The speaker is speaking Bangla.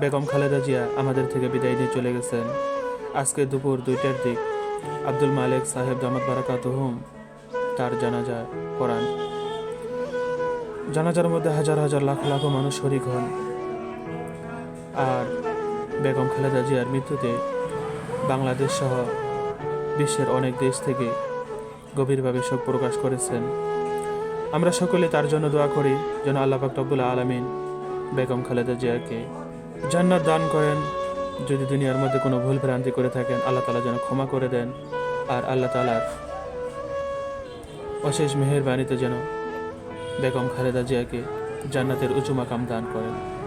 বেগম খালেদা জিয়া আমাদের থেকে বিদায় নিয়ে চলে গেছেন। আজকে দুপুর দুইটার দিক আব্দুল মালিক সাহেব জামাত বারাকাত হুম তার জানাজা পড়ান। জানাজার মধ্যে হাজার হাজার লাখ লাখ মানুষ শরিক হন। আর বেগম খালেদা জিয়ার মৃত্যুতে বাংলাদেশ সহ বিশ্বের অনেক দেশ থেকে গভীরভাবে শোক প্রকাশ করেছেন। আমরা সকলে তার জন্য দোয়া করি যেন আল্লাহ পাক আলমিন বেগম খালেদা জিয়াকে জান্নাত দান করেন। যদি দুনিয়ার মধ্যে কোনো ভুল ভ্রান্তি করে থাকেন, আল্লাহ তালা যেন ক্ষমা করে দেন। আর আল্লাহ তালার অশেষ মেহেরবানিতে যেন বেগম খালেদা জিয়াকে জান্নাতের উঁচু মাকাম দান করেন।